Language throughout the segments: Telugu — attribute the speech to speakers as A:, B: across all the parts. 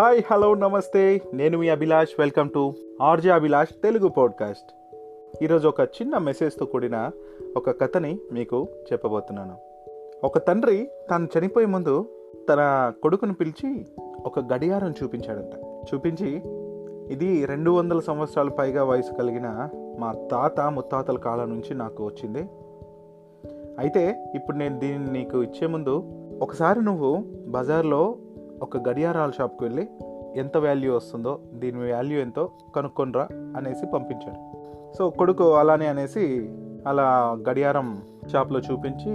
A: హాయ్ హలో నమస్తే. నేను మీ Abhilash. Welcome to RJ Abhilash Telugu podcast ఈరోజు ఒక చిన్న మెసేజ్తో కూడిన ఒక కథని మీకు చెప్పబోతున్నాను. ఒక తండ్రి తాను చనిపోయే ముందు తన కొడుకుని పిలిచి ఒక గడియారం చూపించాడంట. చూపించి ఇది రెండు వందల సంవత్సరాల పైగా వయసు కలిగిన మా తాత ముత్తాతల కాలం నుంచి నాకు వచ్చింది. అయితే ఇప్పుడు నేను దీన్ని నీకు ఇచ్చే ముందు ఒకసారి నువ్వు బజార్లో ఒక గడియారాల షాప్కి వెళ్ళి ఎంత వాల్యూ వస్తుందో దీని వాల్యూ ఎంతో కనుక్కొనిరా అనేసి పంపించాడు సో కొడుకు అలానే అనేసి అలా గడియారం షాప్లో చూపించి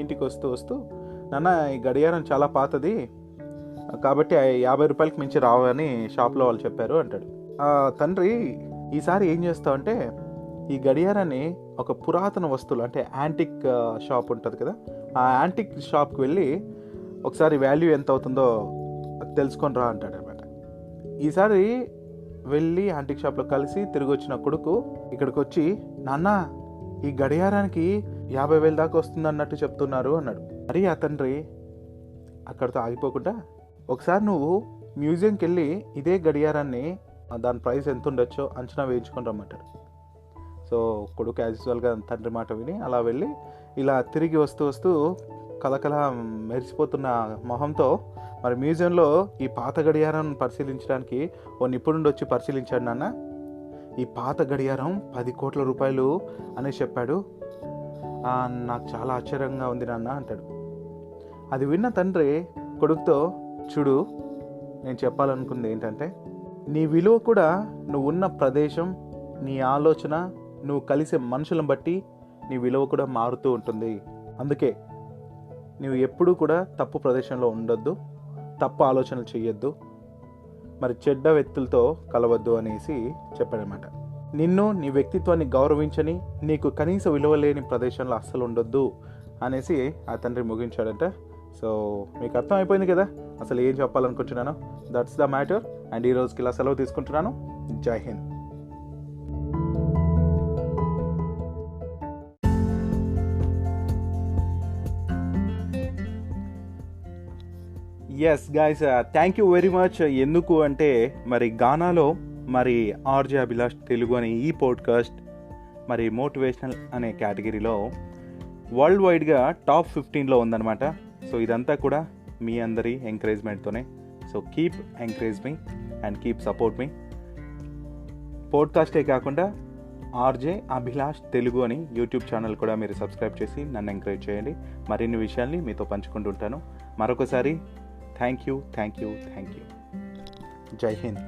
A: ఇంటికి వస్తూ వస్తూ నాన్న ఈ గడియారం చాలా పాతది కాబట్టి యాభై రూపాయలకి మించి రావు అని షాప్లో వాళ్ళు చెప్పారు అంటాడు. తండ్రి ఈసారి ఏం చేస్తావు అంటే ఈ గడియారాన్ని ఒక పురాతన వస్తువులు అంటే యాంటిక్ షాప్ ఉంటుంది కదా ఆ యాంటిక్ షాప్కి వెళ్ళి ఒకసారి వాల్యూ ఎంత అవుతుందో తెలుసుకొని రా అంటాడు అనమాట ఈసారి వెళ్ళి యాంటిక్ షాప్లో కలిసి తిరిగి వచ్చిన కొడుకు ఇక్కడికి వచ్చి నాన్న ఈ గడియారానికి యాభై వేల దాకా వస్తుంది అన్నట్టు చెప్తున్నారు అన్నాడు. మరి ఆ తండ్రి అక్కడితో ఆగిపోకుండా ఒకసారి నువ్వు మ్యూజియంకి వెళ్ళి ఇదే గడియారాన్ని దాని ప్రైస్ ఎంత ఉండొచ్చో అంచనా వేయించుకొని రమ్మంటాడు. సో కొడుకు యాజ్ యూజువల్గా తండ్రి మాట విని అలా వెళ్ళి ఇలా తిరిగి వస్తూ వస్తూ కలకల మెరిసిపోతున్న మొహంతో మరి మ్యూజియంలో ఈ పాత గడియారం పరిశీలించడానికి ఓ నిపుణుడు వచ్చి పరిశీలించాడు నాన్న. ఈ పాత గడియారం పది కోట్ల రూపాయలు అని చెప్పాడు. నాకు చాలా ఆశ్చర్యంగా ఉంది నాన్న అంటాడు. అది విన్న తండ్రి కొడుకుతో చూడు నేను చెప్పాలనుకుంది ఏంటంటే నీ విలువ కూడా నువ్వు ఉన్న ప్రదేశం నీ ఆలోచన నువ్వు కలిసే మనుషులను బట్టి నీ విలువ కూడా మారుతూ ఉంటుంది. అందుకే నువ్వు ఎప్పుడూ కూడా తప్పు ప్రదేశంలో ఉండొద్దు తప్పు ఆలోచనలు చేయొద్దు మరి చెడ్డ వ్యక్తులతో కలవద్దు అనేసి చెప్పాడనమాట నిన్ను నీ వ్యక్తిత్వాన్ని గౌరవించని నీకు కనీస విలువ లేని ప్రదేశంలో అస్సలు ఉండొద్దు అనేసి ఆ తండ్రి ముగించాడంట. సో మీకు అర్థం అయిపోయింది కదా? అసలు ఏం చెప్పాలనుకుంటున్నాను? దట్స్ ద మ్యాటర్ అండ్ ఈ రోజుకి ఇలా సెలవు తీసుకుంటున్నాను. Jai Hind. Yes guys thank you very much ఎందుకు అంటే మరి గానాలో మరి ఆర్జే అభిలాష్ తెలుగు అనే ఈ పాడ్కాస్ట్ మరి మోటివేషనల్ అనే కేటగిరీలో వరల్డ్ వైడ్గా టాప్ ఫిఫ్టీన్లో ఉందన్నమాట. సో ఇదంతా కూడా మీ అందరి ఎంకరేజ్మెంట్తోనే so keep encourage me and keep support మీ పోడ్కాస్టే కాకుండా ఆర్జే అభిలాష్ తెలుగు అని యూట్యూబ్ ఛానల్ కూడా మీరు సబ్స్క్రైబ్ చేసి నన్ను ఎంకరేజ్ చేయండి. మరిన్ని విషయాల్ని మీతో పంచుకుంటుంటాను మరొకసారి thank you thank you thank you. Jai hind.